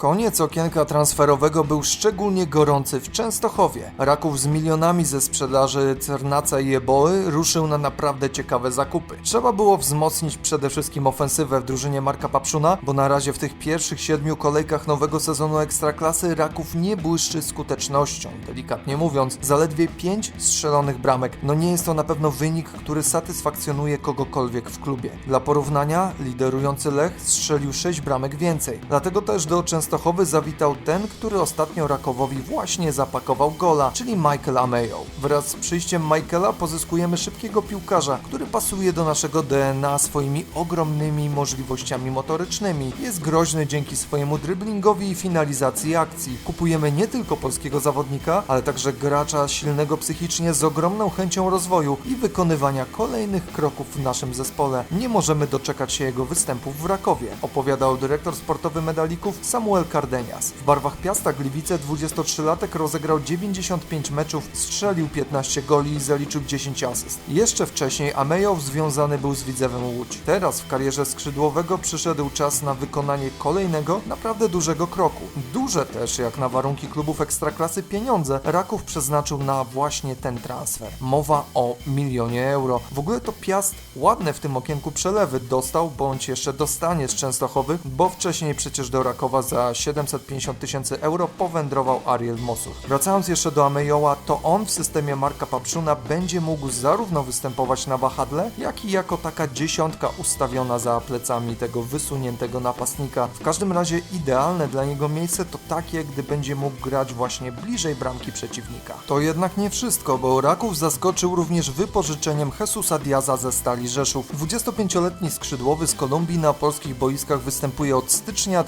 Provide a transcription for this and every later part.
Koniec okienka transferowego był szczególnie gorący w Częstochowie. Raków z milionami ze sprzedaży Cernaca i Eboły ruszył na naprawdę ciekawe zakupy. Trzeba było wzmocnić przede wszystkim ofensywę w drużynie Marka Papszuna, bo na razie w tych pierwszych siedmiu kolejkach nowego sezonu Ekstraklasy Raków nie błyszczy skutecznością. Delikatnie mówiąc, zaledwie 5 strzelonych bramek. No nie jest to na pewno wynik, który satysfakcjonuje kogokolwiek w klubie. Dla porównania, liderujący Lech strzelił 6 bramek więcej. Dlatego też do Częstochowy zawitał ten, który ostatnio Rakowowi właśnie zapakował gola, czyli Michael Amejo. Wraz z przyjściem Michaela pozyskujemy szybkiego piłkarza, który pasuje do naszego DNA swoimi ogromnymi możliwościami motorycznymi. Jest groźny dzięki swojemu driblingowi i finalizacji akcji. Kupujemy nie tylko polskiego zawodnika, ale także gracza silnego psychicznie z ogromną chęcią rozwoju i wykonywania kolejnych kroków w naszym zespole. Nie możemy doczekać się jego występów w Rakowie, opowiadał dyrektor sportowy medalików Samuel Cardenias. W barwach Piasta Gliwice 23-latek rozegrał 95 meczów, strzelił 15 goli i zaliczył 10 asyst. Jeszcze wcześniej Amejow związany był z Widzewem Łódź. Teraz w karierze skrzydłowego przyszedł czas na wykonanie kolejnego, naprawdę dużego kroku. Duże też, jak na warunki klubów ekstraklasy pieniądze, Raków przeznaczył na właśnie ten transfer. Mowa o milionie euro. W ogóle to Piast ładne w tym okienku przelewy dostał, bądź jeszcze dostanie z Częstochowy, bo wcześniej przecież do Rakowa za 750 tysięcy euro powędrował Ariel Mosuch. Wracając jeszcze do Amejoła, to on w systemie Marka Papszuna będzie mógł zarówno występować na wahadle, jak i jako taka dziesiątka ustawiona za plecami tego wysuniętego napastnika. W każdym razie idealne dla niego miejsce to takie, gdy będzie mógł grać właśnie bliżej bramki przeciwnika. To jednak nie wszystko, bo Raków zaskoczył również wypożyczeniem Jesusa Diaza ze Stali Rzeszów. 25-letni skrzydłowy z Kolumbii na polskich boiskach występuje od stycznia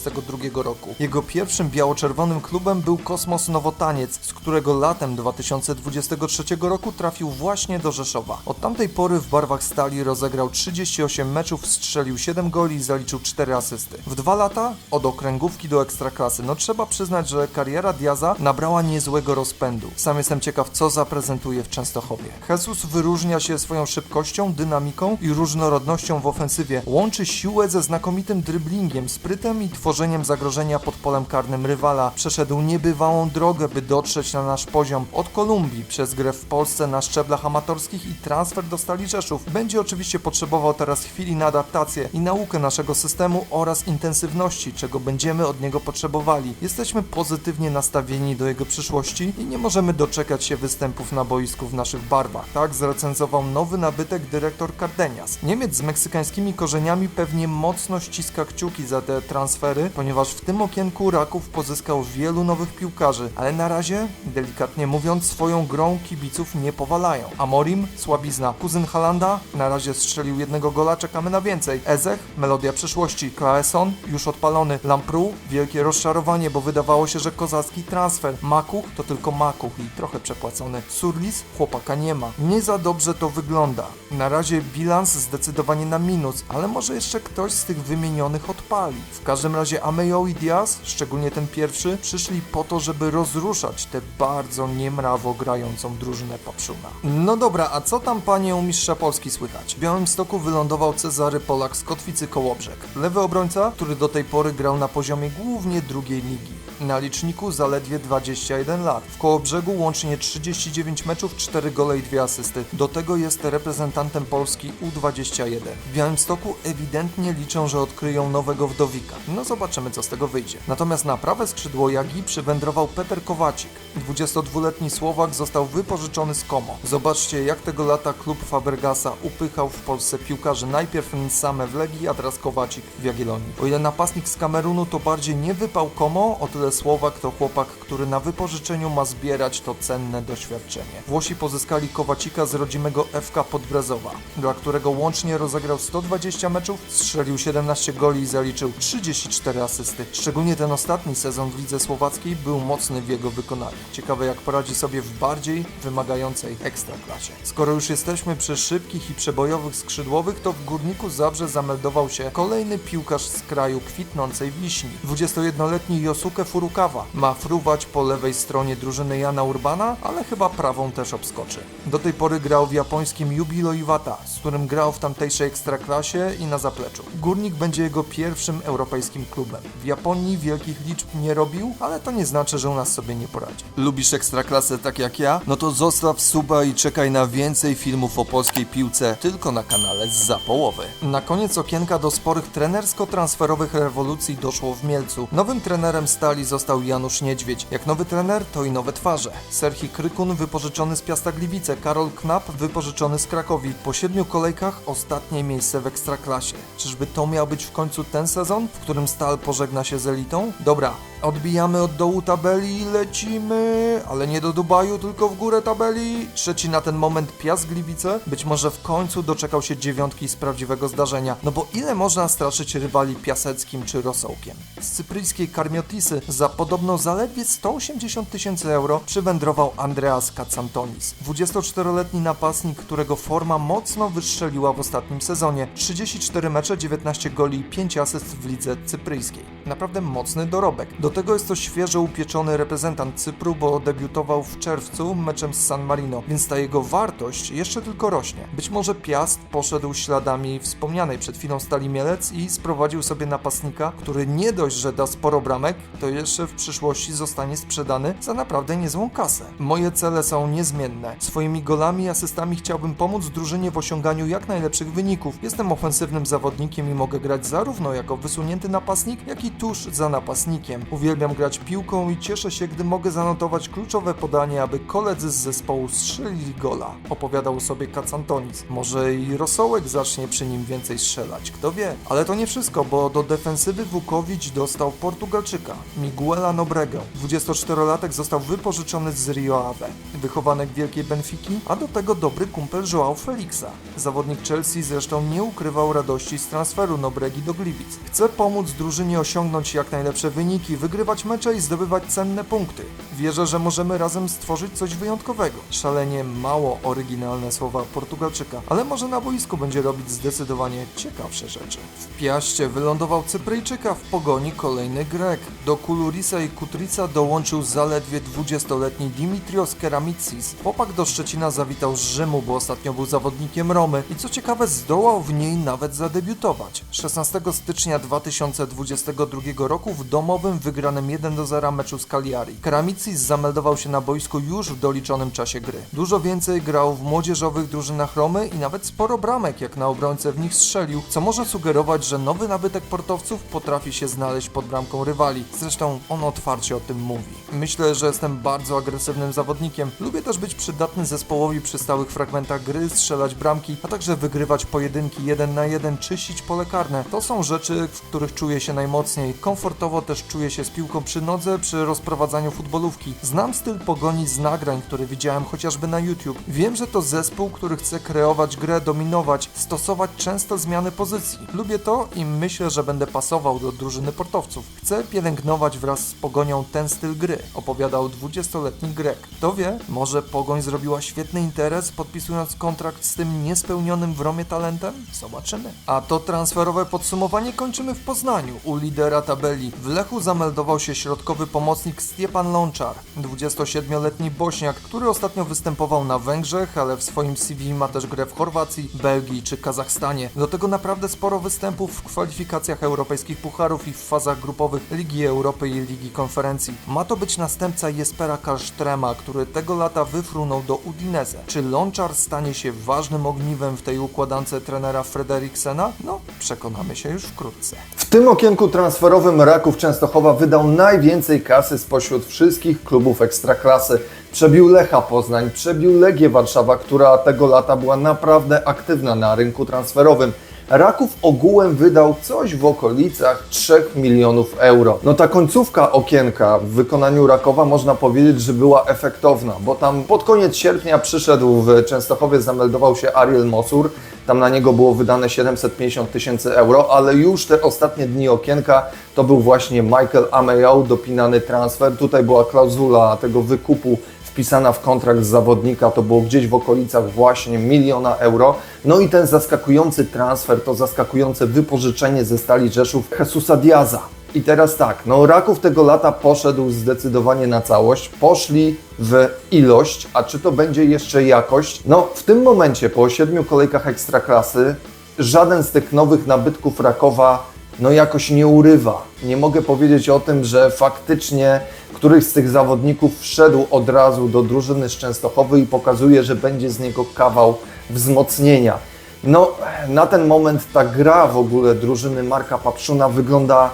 2022 roku. Jego pierwszym biało-czerwonym klubem był Kosmos Nowotaniec, z którego latem 2023 roku trafił właśnie do Rzeszowa. Od tamtej pory w barwach Stali rozegrał 38 meczów, strzelił 7 goli i zaliczył 4 asysty. W dwa lata od okręgówki do ekstraklasy. No trzeba przyznać, że kariera Diaza nabrała niezłego rozpędu. Sam jestem ciekaw, co zaprezentuje w Częstochowie. Jesus wyróżnia się swoją szybkością, dynamiką i różnorodnością w ofensywie. Łączy siłę ze znakomitym dryblingiem, sprytem i tworzeniem zagrożenia pod polem karnym rywala. Przeszedł niebywałą drogę, by dotrzeć na nasz poziom. Od Kolumbii przez grę w Polsce na szczeblach amatorskich i transfer do Stali Rzeszów. Będzie oczywiście potrzebował teraz chwili na adaptację i naukę naszego systemu oraz intensywności, czego będziemy od niego potrzebowali. Jesteśmy pozytywnie nastawieni do jego przyszłości i nie możemy doczekać się występów na boisku w naszych barwach. Tak zrecenzował nowy nabytek dyrektor Cardenias. Niemiec z meksykańskimi korzeniami pewnie mocno ściska kciuki za te transfery, ponieważ w tym okienku Raków pozyskał wielu nowych piłkarzy, ale na razie, delikatnie mówiąc, swoją grą kibiców nie powalają. Amorim, słabizna. Kuzyn Halanda, na razie strzelił jednego gola, czekamy na więcej. Ezech, melodia przyszłości. Klaeson, już odpalony. Lampru, wielkie rozczarowanie, bo wydawało się, że kozacki transfer. Makuch to tylko Makuch i trochę przepłacony. Surlis, chłopaka nie ma. Nie za dobrze to wygląda. Na razie bilans zdecydowanie na minus, ale może jeszcze ktoś z tych wymienionych odpali. W każdym razie Amejo i Diaz, szczególnie ten pierwszy, przyszli po to, żeby rozruszać tę bardzo niemrawo grającą drużynę Papszuna. No dobra, a co tam panie u mistrza Polski słychać? W Białymstoku wylądował Cezary Polak z Kotwicy Kołobrzeg. Lewy obrońca, który do tej pory grał na poziomie głównie drugiej ligi. Na liczniku zaledwie 21 lat. W Kołobrzegu łącznie 39 meczów, 4 gole i 2 asysty. Do tego jest reprezentantem Polski U21. W Białymstoku ewidentnie liczą, że odkryją nowego wdowika. No zobaczymy, co z tego wyjdzie. Natomiast na prawe skrzydło Jagi przywędrował Peter Kowacik. 22-letni Słowak został wypożyczony z Como. Zobaczcie, jak tego lata klub Fabergasa upychał w Polsce piłkarzy. Najpierw Nsame w Legii, a teraz Kowacik w Jagiellonii. O ile napastnik z Kamerunu to bardziej nie wypał Como, o tyle Słowak to chłopak, który na wypożyczeniu ma zbierać to cenne doświadczenie. Włosi pozyskali Kowacika z rodzimego FK Podbrezowa, dla którego łącznie rozegrał 120 meczów, strzelił 17 goli i zaliczył 34 asysty. Szczególnie ten ostatni sezon w lidze słowackiej był mocny w jego wykonaniu. Ciekawe jak poradzi sobie w bardziej wymagającej ekstraklasie. Skoro już jesteśmy przy szybkich i przebojowych skrzydłowych, to w Górniku Zabrze zameldował się kolejny piłkarz z kraju kwitnącej wiśni. 21-letni Josuke Furukawa ma fruwać po lewej stronie drużyny Jana Urbana, ale chyba prawą też obskoczy. Do tej pory grał w japońskim Jubilo Iwata, z którym grał w tamtejszej ekstraklasie i na zapleczu. Górnik będzie jego pierwszym europejskim klubem. W Japonii wielkich liczb nie robił, ale to nie znaczy, że u nas sobie nie poradzi. Lubisz ekstraklasę tak jak ja? No to zostaw suba i czekaj na więcej filmów o polskiej piłce tylko na kanale za połowy. Na koniec okienka do sporych trenersko-transferowych rewolucji doszło w Mielcu. Nowym trenerem Stali został Janusz Niedźwiedź. Jak nowy trener, to i nowe twarze. Serhi Krykun wypożyczony z Piasta Gliwice, Karol Knap wypożyczony z Krakowi. Po siedmiu kolejkach ostatnie miejsce w Ekstraklasie. Czyżby to miał być w końcu ten sezon, w którym Stal pożegna się z elitą? Dobra, odbijamy od dołu tabeli i lecimy, ale nie do Dubaju, tylko w górę tabeli. Trzeci na ten moment Piast Gliwice. Być może w końcu doczekał się dziewiątki z prawdziwego zdarzenia. No bo ile można straszyć rywali Piaseckim czy Rosołkiem? Z cypryjskiej Karmiotisy za podobno zaledwie 180 tysięcy euro przywędrował Andreas Katsantonis. 24-letni napastnik, którego forma mocno wystrzeliła w ostatnim sezonie. 34 mecze, 19 goli i 5 asyst w lidze cypryjskiej. Naprawdę mocny dorobek. Do tego jest to świeżo upieczony reprezentant Cypru, bo debiutował w czerwcu meczem z San Marino, więc ta jego wartość jeszcze tylko rośnie. Być może Piast poszedł śladami wspomnianej przed chwilą Stali Mielec i sprowadził sobie napastnika, który nie dość, że da sporo bramek, to jeszcze w przyszłości zostanie sprzedany za naprawdę niezłą kasę. Moje cele są niezmienne. Swoimi golami i asystami chciałbym pomóc drużynie w osiąganiu jak najlepszych wyników. Jestem ofensywnym zawodnikiem i mogę grać zarówno jako wysunięty napastnik, jak i tuż za napastnikiem. Uwielbiam grać piłką i cieszę się, gdy mogę zanotować kluczowe podanie, aby koledzy z zespołu strzelili gola. Opowiadał sobie Kacantonis. Może i Rosołek zacznie przy nim więcej strzelać, kto wie. Ale to nie wszystko, bo do defensywy Wukowicz dostał Portugalczyka, Miguela Nobregę. 24-latek został wypożyczony z Rio Ave. Wychowanek wielkiej Benfiki, a do tego dobry kumpel Joao Felixa. Zawodnik Chelsea zresztą nie ukrywał radości z transferu Nobregi do Gliwic. Chce pomóc drużynie osiągnąć jak najlepsze wyniki, wygrywać mecze i zdobywać cenne punkty. Wierzę, że możemy razem stworzyć coś wyjątkowego. Szalenie mało oryginalne słowa Portugalczyka, ale może na boisku będzie robić zdecydowanie ciekawsze rzeczy. W Piaście wylądował Cypryjczyka w pogoni kolejny Grek. Do Kulurisa i Kutrica dołączył zaledwie 20-letni Dimitrios Keramitsis. Chłopak do Szczecina zawitał z Rzymu, bo ostatnio był zawodnikiem Romy i co ciekawe zdołał w niej nawet zadebiutować. 16 stycznia 2022 roku w domowym wygranym 1 do 0 meczu z Cagliari. Keramitsis zameldował się na boisku już w doliczonym czasie gry. Dużo więcej grał w młodzieżowych drużynach Romy i nawet sporo bramek jak na obrońcę w nich strzelił, co może sugerować, że nowy nabytek portowców potrafi się znaleźć pod bramką rywali. Zresztą on otwarcie o tym mówi. Myślę, że jestem bardzo agresywnym zawodnikiem. Lubię też być przydatny zespołowi przy stałych fragmentach gry, strzelać bramki, a także wygrywać pojedynki jeden na jeden, czyścić pole karne. To są rzeczy, w których czuję się najmocniej. Komfortowo też czuję się z piłką przy nodze, przy rozprowadzaniu futbolówki. Znam styl pogoni z nagrań, które widziałem chociażby na YouTube. Wiem, że to zespół, który chce kreować grę, dominować, stosować częste zmiany pozycji. Lubię to i myślę, że będę pasował do drużyny portowców. Chcę pielęgnować wraz z pogonią ten styl gry, opowiadał 20-letni Grek. Kto wie, może pogoń zrobiła świetny interes, podpisując kontrakt z tym niespełnionym w Romie talentem? Zobaczymy. A to transferowe podsumowanie kończymy w Poznaniu. U lidera tabeli w Lechu zameldował się środkowy pomocnik Stiepan Lonczar, 27-letni Bośniak, który ostatnio występował na Węgrzech, ale w swoim CV ma też grę w Chorwacji, Belgii czy Kazachstanie. Do tego naprawdę sporo występów w kwalifikacjach europejskich pucharów i w fazach grupowych Ligi Europy i Ligi Konferencji. Ma to być następca Jespera Karsztrema, który tego lata wyfrunął do Udinese. Czy Lonczar stanie się ważnym ogniwem w tej układance trenera Frederiksena? No, przekonamy się już wkrótce. W tym okienku transferowym Raków Częstochowa wydał najwięcej kasy spośród wszystkich klubów ekstraklasy. Przebił Lecha Poznań, przebił Legię Warszawa, która tego lata była naprawdę aktywna na rynku transferowym. Raków ogółem wydał coś w okolicach 3 milionów euro. No ta końcówka okienka w wykonaniu Rakowa można powiedzieć, że była efektowna, bo tam pod koniec sierpnia przyszedł w Częstochowie, zameldował się Ariel Mosur, tam na niego było wydane 750 tysięcy euro, ale już te ostatnie dni okienka to był właśnie Michael Ameyau, dopinany transfer. Tutaj była klauzula tego wykupu wpisana w kontrakt zawodnika, to było gdzieś w okolicach właśnie miliona euro. No i ten zaskakujący transfer, to zaskakujące wypożyczenie ze Stali Rzeszów Jesusa Diaza. I teraz tak, no Raków tego lata poszedł zdecydowanie na całość, poszli w ilość, a czy to będzie jeszcze jakość? No w tym momencie po siedmiu kolejkach Ekstraklasy żaden z tych nowych nabytków Rakowa no jakoś nie urywa. Nie mogę powiedzieć o tym, że faktycznie któryś z tych zawodników wszedł od razu do drużyny z Częstochowy i pokazuje, że będzie z niego kawał wzmocnienia. No, na ten moment ta gra w ogóle drużyny Marka Papszuna wygląda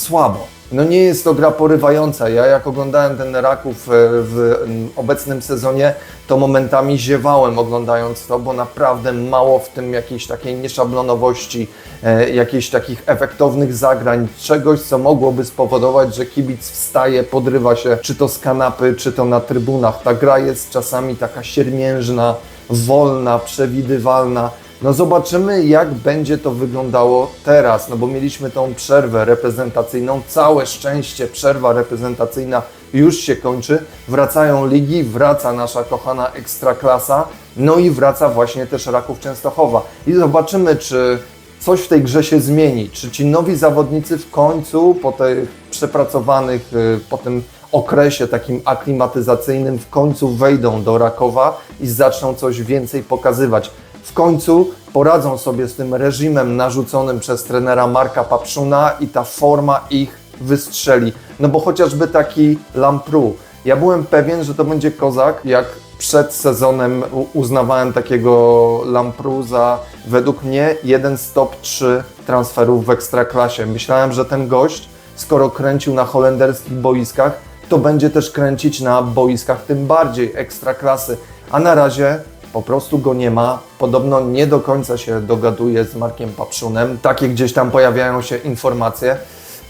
słabo. No nie jest to gra porywająca. Ja jak oglądałem ten Raków e, w obecnym sezonie, to momentami ziewałem oglądając to, bo naprawdę mało w tym jakiejś takiej nieszablonowości, e, jakichś takich efektownych zagrań, czegoś, co mogłoby spowodować, że kibic wstaje, podrywa się, czy to z kanapy, czy to na trybunach. Ta gra jest czasami taka siermiężna, wolna, przewidywalna. No zobaczymy, jak będzie to wyglądało teraz, no bo mieliśmy tą przerwę reprezentacyjną, całe szczęście, przerwa reprezentacyjna już się kończy, wracają ligi, wraca nasza kochana Ekstraklasa, no i wraca właśnie też Raków Częstochowa. I zobaczymy, czy coś w tej grze się zmieni, czy ci nowi zawodnicy w końcu po tych przepracowanych, y, po tym okresie takim aklimatyzacyjnym w końcu wejdą do Rakowa i zaczną coś więcej pokazywać w końcu poradzą sobie z tym reżimem narzuconym przez trenera Marka Papszuna i ta forma ich wystrzeli. No bo chociażby taki Lampru. Ja byłem pewien, że to będzie kozak, jak przed sezonem uznawałem takiego Lampru za według mnie jeden z top 3 transferów w ekstraklasie. Myślałem, że ten gość, skoro kręcił na holenderskich boiskach, to będzie też kręcić na boiskach tym bardziej ekstraklasy. A na razie po prostu go nie ma. Podobno nie do końca się dogaduje z Markiem Papszunem. Takie gdzieś tam pojawiają się informacje.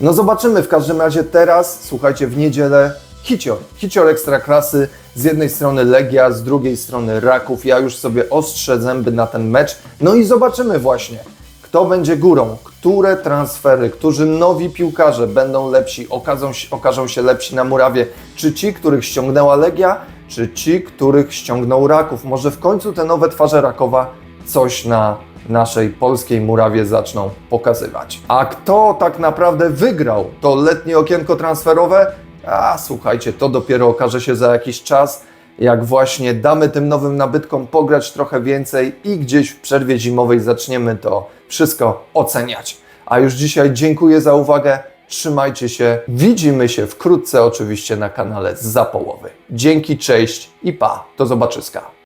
No zobaczymy. W każdym razie teraz, słuchajcie, w niedzielę hicior. Hicior Ekstraklasy. Z jednej strony Legia, z drugiej strony Raków. Ja już sobie ostrzę zęby na ten mecz. No i zobaczymy właśnie, kto będzie górą, które transfery, którzy nowi piłkarze będą lepsi, okażą, się- okażą się lepsi na murawie. Czy ci, których ściągnęła Legia, czy ci, których ściągnął Raków. Może w końcu te nowe twarze Rakowa coś na naszej polskiej murawie zaczną pokazywać. A kto tak naprawdę wygrał to letnie okienko transferowe? A słuchajcie, to dopiero okaże się za jakiś czas, jak właśnie damy tym nowym nabytkom pograć trochę więcej i gdzieś w przerwie zimowej zaczniemy to wszystko oceniać. A już dzisiaj dziękuję za uwagę. Trzymajcie się. Widzimy się wkrótce oczywiście na kanale za połowy. Dzięki, cześć i pa. Do zobaczyska.